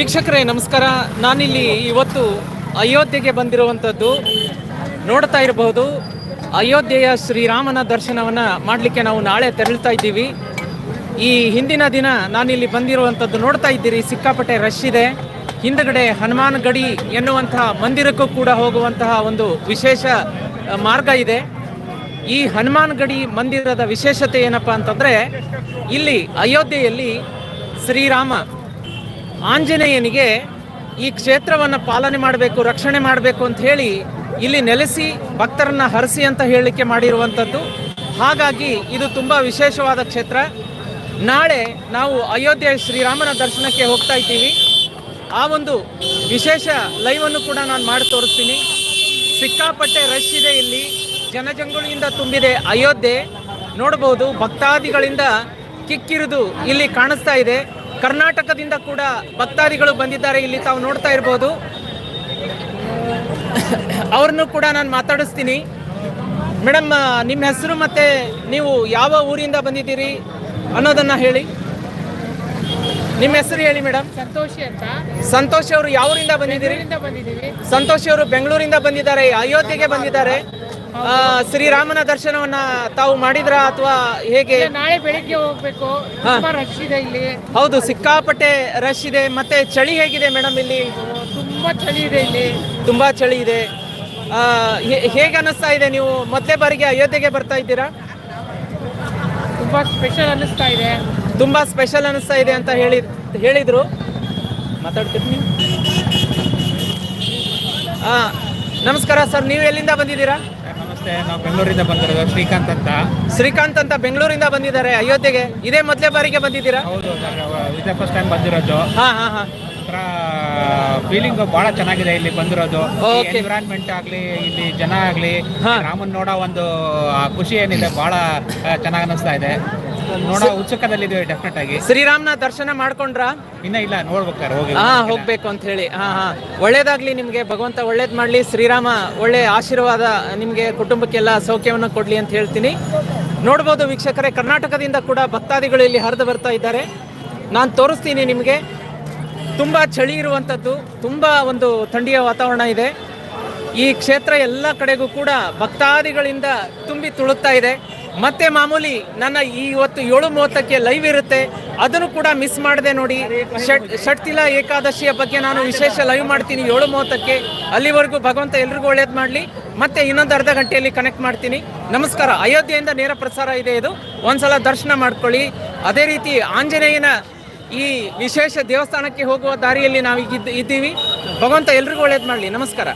ವೀಕ್ಷಕರೇ, ನಮಸ್ಕಾರ. ನಾನಿಲ್ಲಿ ಇವತ್ತು ಅಯೋಧ್ಯೆಗೆ ಬಂದಿರುವಂಥದ್ದು ನೋಡ್ತಾ ಇರಬಹುದು. ಅಯೋಧ್ಯೆಯ ಶ್ರೀರಾಮನ ದರ್ಶನವನ್ನು ಮಾಡಲಿಕ್ಕೆ ನಾವು ನಾಳೆ ತೆರಳ್ತಾ ಇದ್ದೀವಿ. ಈ ಹಿಂದಿನ ದಿನ ನಾನಿಲ್ಲಿ ಬಂದಿರುವಂಥದ್ದು ನೋಡ್ತಾ ಇದ್ದೀರಿ. ಸಿಕ್ಕಾಪಟ್ಟೆ ರಶ್ ಇದೆ. ಹಿಂದಗಡೆ ಹನುಮಾನ್ ಗಡಿ ಎನ್ನುವಂತಹ ಮಂದಿರಕ್ಕೂ ಕೂಡ ಹೋಗುವಂತಹ ಒಂದು ವಿಶೇಷ ಮಾರ್ಗ ಇದೆ. ಈ ಹನುಮಾನ್ ಗಡಿ ಮಂದಿರದ ವಿಶೇಷತೆ ಏನಪ್ಪಾ ಅಂತಂದರೆ, ಇಲ್ಲಿ ಅಯೋಧ್ಯೆಯಲ್ಲಿ ಶ್ರೀರಾಮ ಆಂಜನೇಯನಿಗೆ ಈ ಕ್ಷೇತ್ರವನ್ನು ಪಾಲನೆ ಮಾಡಬೇಕು, ರಕ್ಷಣೆ ಮಾಡಬೇಕು ಅಂತ ಹೇಳಿ ಇಲ್ಲಿ ನೆಲೆಸಿ ಭಕ್ತರನ್ನ ಹರಸಿ ಅಂತ ಹೇಳಲಿಕ್ಕೆ ಮಾಡಿರುವಂಥದ್ದು ಹಾಗಾಗಿ ಇದು ತುಂಬ ವಿಶೇಷವಾದ ಕ್ಷೇತ್ರ. ನಾಳೆ ನಾವು ಅಯೋಧ್ಯೆ ಶ್ರೀರಾಮನ ದರ್ಶನಕ್ಕೆ ಹೋಗ್ತಾ ಇದ್ದೀವಿ. ಆ ಒಂದು ವಿಶೇಷ ಲೈವನ್ನು ಕೂಡ ನಾನು ಮಾಡಿ ತೋರಿಸ್ತೀನಿ. ಸಿಕ್ಕಾಪಟ್ಟೆ ರಶ್ ಇದೆ ಇಲ್ಲಿ. ಜನಜಂಗುಳಿಯಿಂದ ತುಂಬಿದೆ ಅಯೋಧ್ಯೆ. ನೋಡಬಹುದು ಭಕ್ತಾದಿಗಳಿಂದ ಕಿಕ್ಕಿರಿದು ಇಲ್ಲಿ ಕಾಣಿಸ್ತಾ ಇದೆ. ಕರ್ನಾಟಕದಿಂದ ಕೂಡ ಭಕ್ತಾದಿಗಳು ಬಂದಿದ್ದಾರೆ. ಇಲ್ಲಿ ತಾವು ನೋಡ್ತಾ ಇರ್ಬೋದು. ಅವ್ರನ್ನು ಕೂಡ ನಾನು ಮಾತಾಡಿಸ್ತೀನಿ. ಮೇಡಮ್ ನಿಮ್ಮ ಹೆಸರು ಮತ್ತೆ ನೀವು ಯಾವ ಊರಿಂದ ಬಂದಿದ್ದೀರಿ ಅನ್ನೋದನ್ನ ಹೇಳಿ. ನಿಮ್ಮ ಹೆಸರು ಹೇಳಿ ಮೇಡಮ್ ಸಂತೋಷಿ ಅಂತ. ಸಂತೋಷ್ ಅವರು ಯಾವ ಊರಿಂದ ಬಂದಿದ್ದೀರಿ? ಸಂತೋಷ್ ಅವರು ಬೆಂಗಳೂರಿಂದ ಬಂದಿದ್ದಾರೆ ಅಯೋಧ್ಯೆಗೆ ಬಂದಿದ್ದಾರೆ. ಶ್ರೀರಾಮನ ದರ್ಶನವನ್ನ ತಾವು ಮಾಡಿದ್ರ ಅಥವಾ ಹೇಗೆ? ನಾಳೆ ಬೆಳಿಗ್ಗೆ ಹೋಗ್ಬೇಕು. ತುಂಬಾ ರಶ್ ಇದೆ ಇಲ್ಲಿ. ಹೌದು ಸಿಕ್ಕಾಪಟ್ಟೆ ರಶ್ ಇದೆ. ಮತ್ತೆ ಚಳಿ ಹೇಗಿದೆ ಮೇಡಮ್ ಇಲ್ಲಿ? ತುಂಬಾ ಚಳಿ ಇದೆ ಇಲ್ಲಿ. ತುಂಬಾ ಚಳಿ ಇದೆ. ಹೇಗೆ ಅನಿಸ್ತಾ ಇದೆ ನೀವು ಮೊದಲೇ ಬಾರಿಗೆ ಅಯೋಧ್ಯೆಗೆ ಬರ್ತಾ ಇದ್ದೀರಾ? ತುಂಬಾ ಸ್ಪೆಷಲ್ ಅನಿಸ್ತಾ ಇದೆ. ತುಂಬಾ ಸ್ಪೆಷಲ್ ಅನಿಸ್ತಾ ಇದೆ ಅಂತ ಹೇಳಿ ಹೇಳಿದ್ರು. ಮಾತಾಡ್ತೀನಿ ನಮಸ್ಕಾರ ಸರ್ ನೀವು ಎಲ್ಲಿಂದ ಬಂದಿದ್ದೀರಾ? ನಮಸ್ತೆ ನಾವು ಬೆಂಗಳೂರಿಂದ ಬಂದಿರೋದು ಶ್ರೀಕಾಂತ್ ಅಂತ. ಶ್ರೀಕಾಂತ್ ಅಂತ ಬೆಂಗಳೂರಿಂದ ಬಂದಿದ್ದಾರೆ ಅಯೋಧ್ಯೆಗೆ? ಇದೇ ಮೊದಲೇ ಬಾರಿಗೆ ಬಂದಿದ್ದೀರಾ? ಹೌದು ಇದೇ ಫಸ್ಟ್ ಟೈಮ್ ಬಂದಿರೋದು. ಹಾ ಹಾ ಹಾ. ಫೀಲಿಂಗ್ ಬಹಳ ಚೆನ್ನಾಗಿದೆ ಇಲ್ಲಿ ಬಂದಿರೋದು. ಎನ್ವಿರಾನ್ಮೆಂಟ್ ಆಗ್ಲಿ ಇಲ್ಲಿ ಜನ ಆಗ್ಲಿ ಹಾ. ರಾಮನ್ ನೋಡೋ ಒಂದು ಖುಷಿ ಏನಿದೆ ಬಹಳ ಚೆನ್ನಾಗಿ ಅನಿಸ್ತಾ ಇದೆ. ನೋಡೋ ಇದೆ ಡೆಫಿನೆಟ್ ಆಗಿ. ಶ್ರೀರಾಮ್ನ ದರ್ಶನ ಮಾಡ್ಕೊಂಡ್ರಾ? ಇನ್ನ ಇಲ್ಲ ನೋಡ್ಬೇಕಾರೆ ಹೋಗಿ. ಹಾ ಹೋಗ್ಬೇಕು ಅಂತ ಹೇಳಿ. ಹಾ ಹಾ. ಒಳ್ಳೇದಾಗ್ಲಿ ನಿಮ್ಗೆ ಭಗವಂತ ಒಳ್ಳೇದ್ ಮಾಡ್ಲಿ ಶ್ರೀರಾಮ ಒಳ್ಳೆ ಆಶೀರ್ವಾದ ನಿಮ್ಗೆ ಕುಟುಂಬಕ್ಕೆಲ್ಲ ಸೌಖ್ಯವನ್ನು ಕೊಡ್ಲಿ ಅಂತ ಹೇಳ್ತೀನಿ. ನೋಡ್ಬೋದು ವೀಕ್ಷಕರೇ ಕರ್ನಾಟಕದಿಂದ ಕೂಡ ಭಕ್ತಾದಿಗಳು ಇಲ್ಲಿ ಹರಿದು ಬರ್ತಾ ಇದ್ದಾರೆ. ನಾನು ತೋರಿಸ್ತೀನಿ ನಿಮಗೆ. ತುಂಬ ಚಳಿ ಇರುವಂಥದ್ದು ತುಂಬ ಒಂದು ಥಂಡಿಯ ವಾತಾವರಣ ಇದೆ. ಈ ಕ್ಷೇತ್ರ ಎಲ್ಲ ಕಡೆಗೂ ಕೂಡ ಭಕ್ತಾದಿಗಳಿಂದ ತುಂಬಿ ತುಳುಕ್ತಾ ಇದೆ. ಮತ್ತೆ ಮಾಮೂಲಿ ನನ್ನ ಇವತ್ತು ಏಳು ಮೂವತ್ತಕ್ಕೆ ಲೈವ್ ಇರುತ್ತೆ. ಅದನ್ನು ಕೂಡ ಮಿಸ್ ಮಾಡದೆ ನೋಡಿ. ಷಟ್, ಷಟ್ತಿಲ ಏಕಾದಶಿಯ ಬಗ್ಗೆ ನಾನು ವಿಶೇಷ ಲೈವ್ ಮಾಡ್ತೀನಿ ಏಳು ಮೂವತ್ತಕ್ಕೆ. ಅಲ್ಲಿವರೆಗೂ ಭಗವಂತ ಎಲ್ರಿಗೂ ಒಳ್ಳೇದು ಮಾಡಲಿ. ಮತ್ತೆ ಇನ್ನೊಂದು ಅರ್ಧ ಗಂಟೆಯಲ್ಲಿ ಕನೆಕ್ಟ್ ಮಾಡ್ತೀನಿ. ನಮಸ್ಕಾರ. ಅಯೋಧ್ಯೆಯಿಂದ ನೇರ ಪ್ರಸಾರ ಇದೆ ಇದು. ಒಂದ್ಸಲ ದರ್ಶನ ಮಾಡ್ಕೊಳ್ಳಿ. ಅದೇ ರೀತಿ ಆಂಜನೇಯನ ಈ ವಿಶೇಷ ದೇವಸ್ಥಾನಕ್ಕೆ ಹೋಗುವ ದಾರಿಯಲ್ಲಿ ನಾವು ಇದ್ದೀವಿ. ಭಗವಂತ ಎಲ್ರಿಗೂ ಒಳ್ಳೇದು ಮಾಡಲಿ. ನಮಸ್ಕಾರ.